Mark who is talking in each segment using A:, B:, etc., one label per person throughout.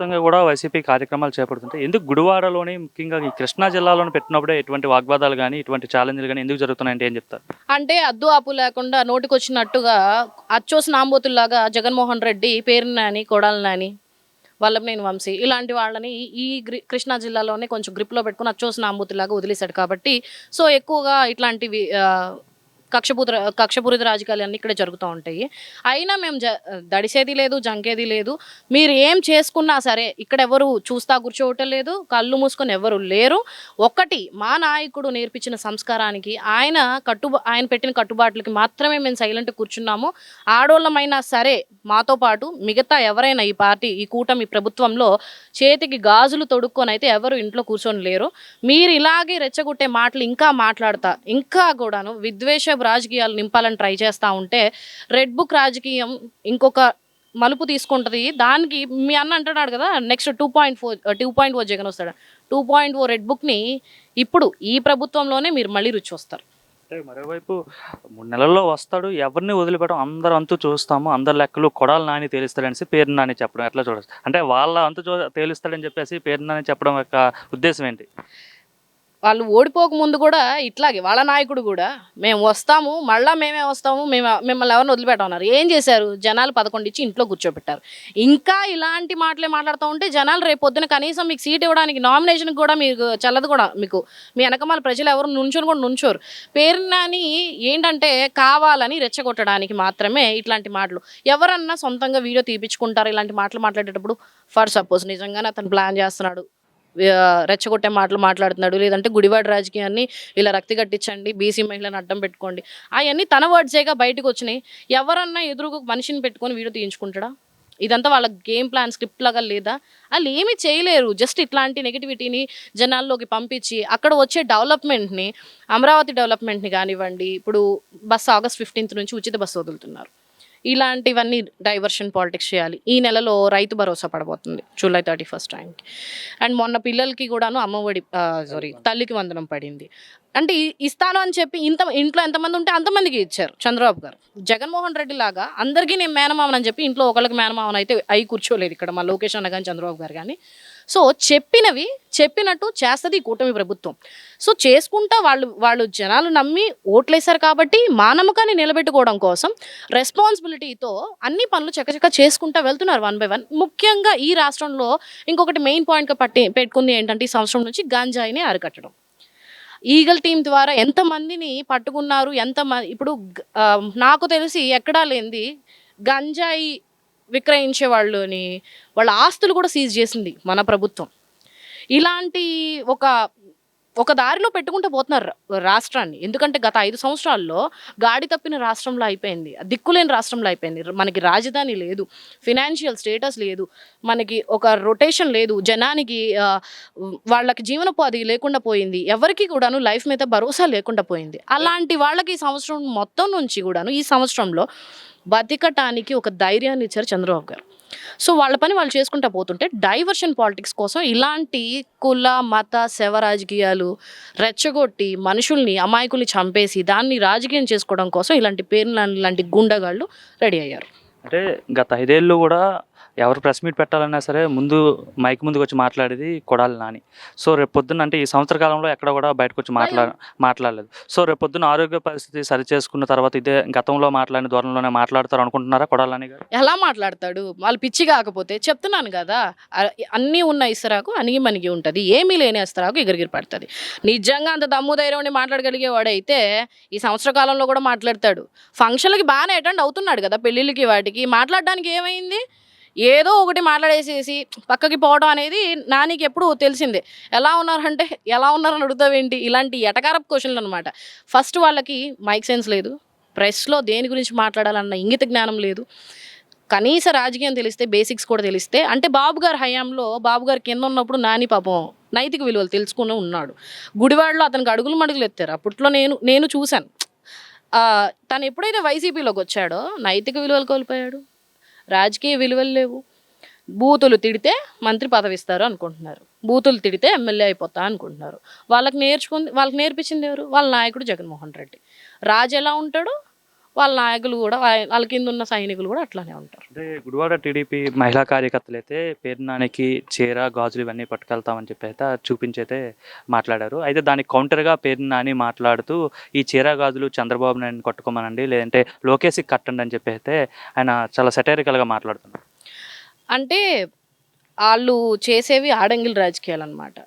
A: వ్యాప్తంగా కూడా వైసీపీ కార్యక్రమాలు చేపడుతుంటే ఎందుకు గుడివాడలోని ముఖ్యంగా ఈ కృష్ణా జిల్లాలోని పెట్టినప్పుడే ఇటువంటి వాగ్వాదాలు కానీ ఇటువంటి ఛాలెంజ్లు కానీ ఎందుకు జరుగుతున్నాయంటే ఏం చెప్తారు?
B: అంటే అద్దు ఆపు లేకుండా నోటికొచ్చినట్టుగా అచ్చోస్ నాంబోతుల్లాగా జగన్మోహన్ రెడ్డి పేరు నాని కొడాలి నాని వల్లభనేని వంశీ ఇలాంటి వాళ్ళని ఈ గ్రి కృష్ణా జిల్లాలోనే కొంచెం గ్రిప్లో పెట్టుకుని అచ్చోసిన నాంబోతుల్లాగా వదిలేశాడు కాబట్టి సో ఎక్కువగా ఇట్లాంటివి కక్షపూత కక్షపూరిత రాజకీయాలు అన్నీ జరుగుతూ ఉంటాయి. అయినా మేము జ దడిసేది లేదు జంకేది లేదు. మీరు ఏం చేసుకున్నా సరే ఇక్కడ ఎవరు చూస్తా కూర్చోవటం లేదు కళ్ళు మూసుకొని ఎవరు లేరు. ఒకటి మా నాయకుడు నేర్పించిన సంస్కారానికి ఆయన కట్టు ఆయన పెట్టిన కట్టుబాట్లకి మాత్రమే మేము సైలెంట్ కూర్చున్నాము. ఆడోళ్ళమైనా సరే మాతో పాటు మిగతా ఎవరైనా ఈ పార్టీ ఈ కూటమి ప్రభుత్వంలో చేతికి గాజులు తొడుక్కొని అయితే ఎవరు ఇంట్లో కూర్చొని లేరు. మీరు ఇలాగే రెచ్చగొట్టే మాటలు ఇంకా మాట్లాడతా. ఇంకా కూడాను విద్వేష రాజకీయాలు నింపాలని ట్రై చేస్తూ ఉంటే రెడ్ బుక్ రాజకీయం ఇంకొక మలుపు తీసుకుంటుంది. దానికి మీ అన్న అంటున్నాడు కదా next two point four two point four Jagan వస్తాడు. టూ పాయింట్ ఫోర్ రెడ్ బుక్ని ఇప్పుడు ఈ ప్రభుత్వంలోనే మీరు మళ్ళీ రుచి వస్తారు.
A: అంటే మరోవైపు మూడు నెలల్లో వస్తాడు ఎవరిని వదిలిపెట్టడం అందరు అంతు చూస్తాము అందరి లెక్కలు కొడాలి నాని తేలిస్తాడనేసి పేరు నాని చెప్పడం ఎట్లా చూడొచ్చు? అంటే వాళ్ళ అంతు చూ తేలిస్తాడని చెప్పేసి పేరు నాని చెప్పడం యొక్క ఉద్దేశం ఏంటి?
B: వాళ్ళు ఓడిపోక ముందు కూడా ఇట్లాగే వాళ్ళ నాయకుడు కూడా మేము వస్తాము మళ్ళా మేమే వస్తాము మేము మిమ్మల్ని ఎవరిని వదిలిపెట్టమన్నారు ఏం చేశారు? జనాలు పదకొండు ఇచ్చి ఇంట్లో కూర్చోబెట్టారు. ఇంకా ఇలాంటి మాటలే మాట్లాడుతూ ఉంటే జనాలు రేపు పొద్దున కనీసం మీకు సీట్ ఇవ్వడానికి నామినేషన్ కూడా మీకు చల్లదు కూడా మీకు. మీ వెనకమాల ప్రజలు ఎవరు నుంచొని కూడా నుంచోరు. పేరు నాని ఏంటంటే కావాలని రెచ్చగొట్టడానికి మాత్రమే ఇట్లాంటి మాటలు. ఎవరన్నా సొంతంగా వీడియో తీపించుకుంటారు ఇలాంటి మాటలు మాట్లాడేటప్పుడు. ఫర్ సపోజ్ నిజంగానే అతను ప్లాన్ చేస్తున్నాడు. రెచ్చగొట్టే మాటలు మాట్లాడుతున్నాడు. లేదంటే గుడివాడ రాజకీయాన్ని ఇలా రక్తి కట్టించండి బీసీ మహిళను అడ్డం పెట్టుకోండి. అవన్నీ తన వర్డ్సేగా బయటకు వచ్చినాయి. ఎవరన్నా ఎదురుగా మనిషిని పెట్టుకొని వీడియో తీయించుకుంటాడా? ఇదంతా వాళ్ళ గేమ్ ప్లాన్ స్క్రిప్ట్ లాగా లేదా? వాళ్ళు ఏమీ చేయలేరు. జస్ట్ ఇట్లాంటి నెగిటివిటీని జనాల్లోకి పంపించి అక్కడ వచ్చే డెవలప్మెంట్ని అమరావతి డెవలప్మెంట్ని కానివ్వండి. ఇప్పుడు బస్సు ఆగస్ట్ ఫిఫ్టీన్త్ నుంచి ఉచిత బస్సు వదులుతున్నారు. ఇలాంటివన్నీ డైవర్షన్ పాలిటిక్స్ చేయాలి. ఈ నెలలో రైతు భరోసా పడబోతుంది జూలై థర్టీ ఫస్ట్ టైంకి. అండ్ మొన్న పిల్లలకి కూడాను అమ్మఒడి సారీ తల్లికి వందనం పడింది. అంటే ఇస్తాను అని చెప్పి ఇంత ఇంట్లో ఎంతమంది ఉంటే అంతమందికి ఇచ్చారు చంద్రబాబు గారు. జగన్మోహన్ రెడ్డి లాగా అందరికీ నేను మేనమావన్ అని చెప్పి ఇంట్లో ఒకళ్ళకి మేనమావన్ అయితే అయి కూర్చోలేదు ఇక్కడ మా లోకేష్ అన్న కానీ చంద్రబాబు గారు కానీ సో చెప్పినవి చెప్పినట్టు చేస్తుంది ఈ కూటమి ప్రభుత్వం. సో చేసుకుంటా వాళ్ళు వాళ్ళు జనాలు నమ్మి ఓట్లేశారు కాబట్టి మా నమ్మకాన్ని నిలబెట్టుకోవడం కోసం రెస్పాన్సిబిలిటీతో అన్ని పనులు చకచక చేసుకుంటా వెళ్తున్నారు వన్ బై వన్. ముఖ్యంగా ఈ రాష్ట్రంలో ఇంకొకటి మెయిన్ పాయింట్గా పట్టి పెట్టుకుంది ఏంటంటే ఈ సంవత్సరం నుంచి గాంజాయిని అరికట్టడం. ఈగల్ టీం ద్వారా ఎంతమందిని పట్టుకున్నారు ఎంత ఇప్పుడు నాకు తెలిసి ఎక్కడా లేనిది గంజాయి విక్రయించే వాళ్ళని వాళ్ళ ఆస్తులు కూడా సీజ్ చేసింది మన ప్రభుత్వం. ఇలాంటి ఒక ఒక దారిలో పెట్టుకుంటూ పోతున్నారు రాష్ట్రాన్ని. ఎందుకంటే గత ఐదు సంవత్సరాల్లో గాడి తప్పిన రాష్ట్రంలో అయిపోయింది. దిక్కులేని రాష్ట్రంలో అయిపోయింది. మనకి రాజధాని లేదు. ఫినాన్షియల్ స్టేటస్ లేదు. మనకి ఒక రొటేషన్ లేదు. జనానికి వాళ్ళకి జీవనోపాధి లేకుండా పోయింది. ఎవరికి కూడాను లైఫ్ మీద భరోసా లేకుండా పోయింది. అలాంటి వాళ్ళకి ఈ సంవత్సరం మొత్తం నుంచి కూడాను ఈ సంవత్సరంలో బతికటానికి ఒక ధైర్యాన్ని ఇచ్చారు చంద్రబాబు గారు. సో వాళ్ళ పని వాళ్ళు చేసుకుంటా పోతుంటే డైవర్షన్ పాలిటిక్స్ కోసం ఇలాంటి కుల మత శవ రాజకీయాలు రెచ్చగొట్టి మనుషుల్ని అమాయకుల్ని చంపేసి దాన్ని రాజకీయం చేసుకోవడం కోసం ఇలాంటి పేర్లు ఇలాంటి గుండగాళ్ళు రెడీ అయ్యారు.
A: అంటే గత ఐదేళ్ళు కూడా ఎవరు ప్రెస్ మీట్ పెట్టాలన్నా సరే ముందు మైక్ ముందుకు వచ్చి మాట్లాడేది కొడాలి నాని. సో రేపు పొద్దున్న అంటే ఈ సంవత్సర కాలంలో ఎక్కడ కూడా బయటకు వచ్చి మాట్లా మాట్లాడలేదు. సో రేపు పొద్దున్న ఆరోగ్య పరిస్థితి సరి చేసుకున్న తర్వాత ఇదే గతంలో మాట్లాడిన ధోరణిలోనే మాట్లాడతారు అనుకుంటున్నారా కొడాలి నాని గారు?
B: ఎలా మాట్లాడతాడు? వాళ్ళు పిచ్చి కాకపోతే చెప్తున్నాను కదా. అన్నీ ఉన్న ఇస్తరాకు అణిగి మనిగి ఉంటుంది. ఏమీ లేని ఇస్తరాకు ఎగిరిగిరి పడుతుంది. నిజంగా అంత దమ్ము ధైర్యం ఉండి మాట్లాడగలిగేవాడైతే ఈ సంవత్సర కాలంలో కూడా మాట్లాడతాడు. ఫంక్షన్లకి బాగానే అటెండ్ అవుతున్నాడు కదా పెళ్ళిళ్ళకి వాటికి. మాట్లాడడానికి ఏమైంది? ఏదో ఒకటి మాట్లాడేసేసి పక్కకి పోవడం అనేది నానికి ఎప్పుడు తెలిసిందే. ఎలా ఉన్నారంటే ఎలా ఉన్నారని అడుగుతావేంటి? ఇలాంటి ఎటకారపు క్వశ్చన్లు అనమాట ఫస్ట్ వాళ్ళకి మైక్ సెన్స్ లేదు. ప్రెస్లో దేని గురించి మాట్లాడాలన్న ఇంగిత జ్ఞానం లేదు. కనీస రాజకీయం తెలిస్తే బేసిక్స్ కూడా తెలిస్తే అంటే బాబు గారు హయాంలో బాబు గారు కింద ఉన్నప్పుడు నాని పాపం నైతిక విలువలు తెలుసుకుని ఉన్నాడు. గుడివాడలో అతనికి అడుగులు మడుగులు ఎత్తారు. అప్పట్లో నేను నేను చూశాను. తను ఎప్పుడైతే వైసీపీలోకి వచ్చాడో నైతిక విలువలు కోల్పోయాడు. రాజకీయ విలువలు లేవు. బూతులు తిడితే మంత్రి పదవి ఇస్తారు అనుకుంటున్నారు. బూతులు తిడితే ఎమ్మెల్యే అయిపోతా అనుకుంటున్నారు. వాళ్ళకి నేర్చుకుంది వాళ్ళకి నేర్పించింది ఎవరు? వాళ్ళ నాయకుడు జగన్మోహన్ రెడ్డి. రాజు ఎలా ఉంటాడో? వాళ్ళ నాయకులు కూడా వాళ్ళ కింద ఉన్న సైనికులు కూడా అట్లానే ఉంటారు.
A: అంటే గుడివాడ టీడీపీ మహిళా కార్యకర్తలు అయితే పేరునానికి చీర గాజులు ఇవన్నీ పట్టుకెళ్తామని చెప్పి అయితే చూపించి అయితే మాట్లాడారు. అయితే దానికి కౌంటర్గా పేరు నాని మాట్లాడుతూ ఈ చీర గాజులు చంద్రబాబు నాయుడు కట్టుకోమనండి లేదంటే లోకేష్కి కట్టండి అని చెప్పి అయితే ఆయన చాలా సెటైరికల్గా మాట్లాడుతున్నారు.
B: అంటే వాళ్ళు చేసేవి ఆడంగిల్ రాజకీయాలు అనమాట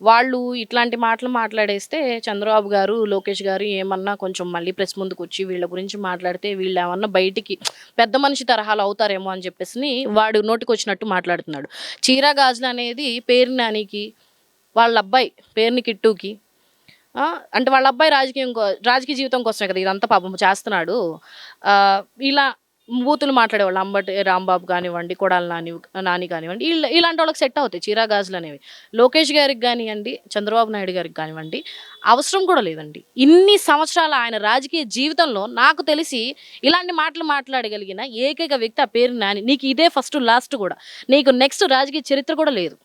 B: వాళ్ళు ఇట్లాంటి మాటలు మాట్లాడేస్తే చంద్రబాబు గారు లోకేష్ గారు ఏమన్నా కొంచెం మళ్ళీ ప్రెస్ ముందుకు వచ్చి వీళ్ళ గురించి మాట్లాడితే వీళ్ళు ఏమన్నా బయటికి పెద్ద మనిషి తరహాలు అవుతారేమో అని చెప్పేసి వాడు నోటికి వచ్చినట్టు మాట్లాడుతున్నాడు. చీరా గాజులు అనేది పేరు నానికి వాళ్ళ అబ్బాయి పేరుని కిట్టుకి అంటే వాళ్ళ అబ్బాయి రాజకీయం రాజకీయ జీవితం కోసమే కదా ఇదంతా పాపం చేస్తున్నాడు. ఇలా బూతులు మాట్లాడేవాళ్ళు. అంబటి రాంబాబు కానివ్వండి కొడాల నాని నాని కానివ్వండి. ఇలా ఇలాంటి వాళ్ళకి సెట్ అవుతాయి చీరా గాజులు అనేవి. లోకేష్ గారికి కానివ్వండి చంద్రబాబు నాయుడు గారికి కానివ్వండి అవసరం కూడా లేదండి. ఇన్ని సంవత్సరాల ఆయన రాజకీయ జీవితంలో నాకు తెలిసి ఇలాంటి మాటలు మాట్లాడగలిగిన ఏకైక వ్యక్తి ఆ పేరు నాని. నీకు ఇదే ఫస్ట్ లాస్ట్ కూడా. నీకు నెక్స్ట్ రాజకీయ చరిత్ర కూడా లేదు.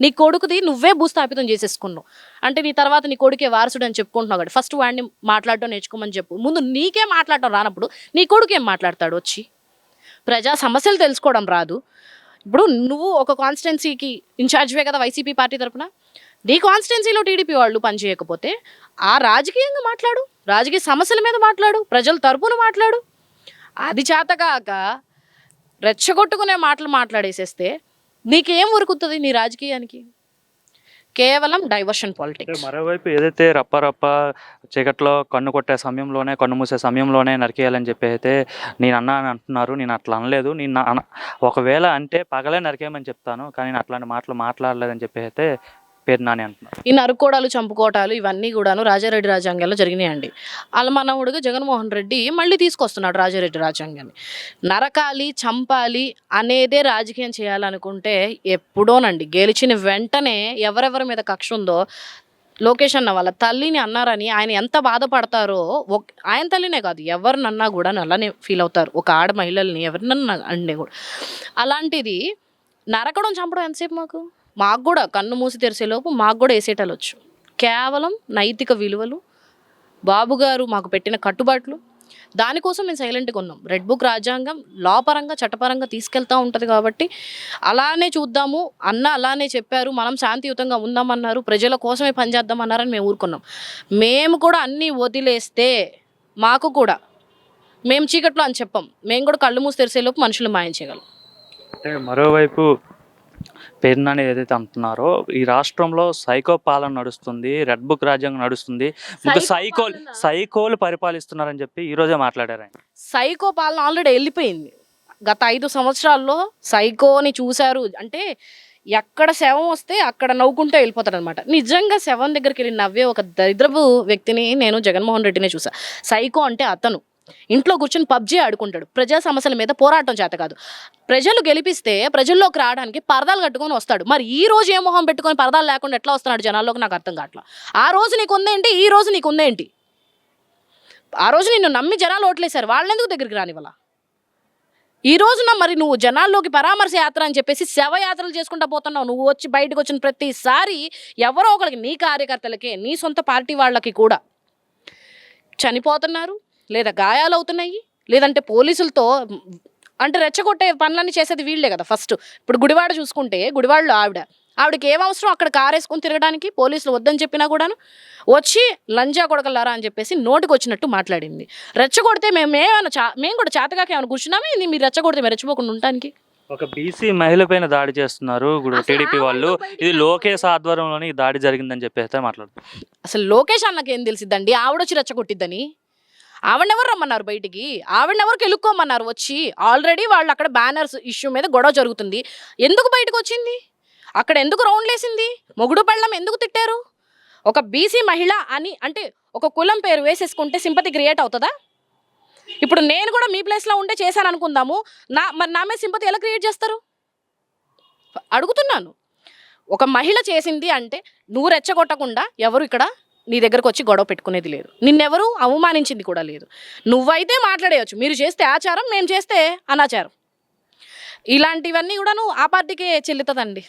B: నీ కొడుకుది నువ్వే భూస్థాపితం చేసేసుకున్నావు. అంటే నీ తర్వాత నీ కొడుకే వారసుడు అని చెప్పుకుంటున్నావు కాబట్టి ఫస్ట్ వాడిని మాట్లాడటం నేర్చుకోమని చెప్పు. ముందు నీకే మాట్లాడటం రానప్పుడు నీ కొడుకు ఏం మాట్లాడతాడు వచ్చి? ప్రజా సమస్యలు తెలుసుకోవడం రాదు. ఇప్పుడు నువ్వు ఒక కాన్స్టిట్యున్సీకి ఇన్ఛార్జ్వే కదా వైసీపీ పార్టీ తరఫున నీ కాన్స్టిట్యున్సీలో టీడీపీ వాళ్ళు పనిచేయకపోతే ఆ రాజకీయంగా మాట్లాడు. రాజకీయ సమస్యల మీద మాట్లాడు. ప్రజల తరపున మాట్లాడు. అది చేతకాక రెచ్చగొట్టుకునే మాటలు మాట్లాడేసేస్తే నీకేం ఉరుకుతుంది నీ రాజకీయానికి? కేవలం డైవర్షన్ పాలిటిక్స్
A: మరోవైపు ఏదైతే రప్ప రప్ప చీకట్లో కన్ను కొట్టే సమయంలోనే కన్ను మూసే సమయంలోనే నరికేయాలని చెప్పి అయితే నేను అన్నా అని అంటున్నారు నేను అట్లా అనలేదు. నేను అన- ఒకవేళ అంటే పగలే నరికేయమని చెప్తాను కానీ నేను అట్లాంటి మాటలు మాట్లాడలేదని చెప్పి అయితే పేరు నాని అంటున్నారు.
B: ఈ నరుకోడాలు చంపుకోవటాలు ఇవన్నీ కూడాను రాజారెడ్డి రాజ్యాంగంలో జరిగినాయండి. వాళ్ళ జగన్మోహన్ రెడ్డి మళ్ళీ తీసుకొస్తున్నాడు రాజారెడ్డి రాజ్యాంగాన్ని. నరకాలి చంపాలి అనేదే రాజకీయం చేయాలనుకుంటే ఎప్పుడోనండి గెలిచిన వెంటనే ఎవరెవరి మీద కక్ష ఉందో లోకేష్ అన్న వాళ్ళ తల్లిని అన్నారని ఆయన ఎంత బాధపడతారో ఒక ఆయన తల్లినే కాదు ఎవరినన్నా కూడా అలానే ఫీల్ అవుతారు. ఒక ఆడ మహిళల్ని ఎవరినన్నా అండి కూడా. అలాంటిది నరకడం చంపడం ఎంతసేపు మాకు? మాకు కూడా కన్ను మూసి తెరిసేలోపు మాకు కూడా వేసేటలొచ్చు. కేవలం నైతిక విలువలు. బాబు గారు మాకు పెట్టిన కట్టుబాట్లు. దానికోసం మేము సైలెంట్గా ఉన్నాం. రెడ్ బుక్ రాజ్యాంగం లోపరంగా చట్టపరంగా తీసుకెళ్తూ ఉంటుంది కాబట్టి అలానే చూద్దాము. అన్న అలానే చెప్పారు. మనం శాంతియుతంగా ఉందామన్నారు. ప్రజల కోసమే పనిచేద్దామన్నారని మేము ఊరుకున్నాం. మేము కూడా అన్నీ వదిలేస్తే మాకు కూడా మేము చీకట్లో అని చెప్పాం. మేము కూడా కళ్ళు మూసి తెరిసేలోపు మనుషులు మాయం చేయగలం.
A: మరోవైపు పేరు నాని ఏదైతే అంటున్నారో ఈ రాష్ట్రంలో సైకో పాలన నడుస్తుంది రెడ్ బుక్ రాజ్యాంగం నడుస్తుంది. ఇంకా సైకోల్? సైకోలు పరిపాలిస్తున్నారని చెప్పి ఈ రోజే మాట్లాడారు ఆయన.
B: సైకో పాలన ఆల్రెడీ వెళ్ళిపోయింది. గత ఐదు సంవత్సరాల్లో సైకోని చూశారు. అంటే ఎక్కడ శవం వస్తే అక్కడ నవ్వుకుంటూ వెళ్ళిపోతాడు అనమాట నిజంగా శవం దగ్గరికి వెళ్ళి నవ్వే ఒక దరిద్రపు వ్యక్తిని నేను జగన్మోహన్ రెడ్డినే చూసా సైకో అంటే అతను. ఇంట్లో కూర్చొని పబ్జీ ఆడుకుంటాడు. ప్రజా సమస్యల మీద పోరాటం చేత కాదు. ప్రజలు గెలిపిస్తే ప్రజల్లోకి రావడానికి పరదాలు కట్టుకొని వస్తాడు. మరి ఈ రోజు ఏ మొహం పెట్టుకొని పరదాలు లేకుండా ఎట్లా వస్తున్నాడు జనాల్లోకి నాకు అర్థం కావట్లా. ఆ రోజు నీకు ఉందేంటి ఈ రోజు నీకు ఉందేంటి ఆ రోజు నిన్ను నమ్మి జనాలు ఓట్లేశారు. వాళ్ళెందుకు దగ్గరికి రానివ్వాల? ఈ రోజున మరి నువ్వు జనాల్లోకి పరామర్శ యాత్ర అని చెప్పేసి శవయాత్రలు చేసుకుంటా పోతున్నావు. నువ్వు వచ్చి బయటకు వచ్చిన ప్రతిసారి ఎవరో ఒకరికి నీ కార్యకర్తలకే నీ సొంత పార్టీ వాళ్ళకి కూడా చనిపోతున్నారు. లేదా గాయాలు అవుతున్నాయి లేదంటే పోలీసులతో అంటే రెచ్చగొట్టే పనులన్నీ చేసేది వీళ్ళే కదా ఫస్ట్. ఇప్పుడు గుడివాడ చూసుకుంటే గుడివాడలో ఆవిడ. ఆవిడకి ఏం అవసరం? అక్కడ కారు వేసుకొని తిరగడానికి పోలీసులు వద్దని చెప్పినా కూడాను వచ్చి లంజా కొడకలారా అని చెప్పేసి నోటికి వచ్చినట్టు మాట్లాడింది. రెచ్చగొడితే మేము ఏమైనా చా మేము కూడా చేతగాక ఏమైనా కూర్చున్నామే ఇది మీరు రెచ్చగొడితే మేము రెచ్చిపోకుండా ఉండటానికి?
A: ఒక బీసీ మహిళ పైన దాడి చేస్తున్నారు. ఇప్పుడు టీడీపీ వాళ్ళు. ఇది లోకేష్ ఆధ్వర్యంలోనే ఈ దాడి జరిగిందని చెప్పి అయితే మాట్లాడుతున్నారు
B: అసలు లోకేష్ అన్నకి తెలిసిద్దండి? ఆవిడొచ్చి రెచ్చగొట్టిద్దని? ఆవిడెవరు రమ్మన్నారు బయటికి? ఆవిడెవరు వెళ్ళుకోమన్నారు వచ్చి ఆల్రెడీ వాళ్ళు అక్కడ బ్యానర్స్ ఇష్యూ మీద గొడవ జరుగుతుంది. ఎందుకు బయటకు వచ్చింది అక్కడ ఎందుకు రౌండ్ లేసింది? మొగుడు పళ్ళం ఎందుకు తిట్టారు? ఒక బీసీ మహిళ అని అంటే ఒక కులం పేరు వేసేసుకుంటే సింపతి క్రియేట్ అవుతుందా? ఇప్పుడు నేను కూడా మీ ప్లేస్లో ఉంటే చేశాను అనుకుందాము నా మరి నా మీద సింపతి ఎలా క్రియేట్ చేస్తారు? అడుగుతున్నాను. ఒక మహిళ చేసింది అంటే నువ్వు రెచ్చగొట్టకుండా ఎవరు ఇక్కడ నీ దగ్గరకు వచ్చి గొడవ పెట్టుకునేది లేదు. నిన్నెవరూ అవమానించింది కూడా లేదు. నువ్వైతే మాట్లాడేయచ్చు. మీరు చేస్తే ఆచారం మేము చేస్తే అనాచారం. ఇలాంటివన్నీ కూడాను ఆ పార్టీకే చెల్లుతుందండి.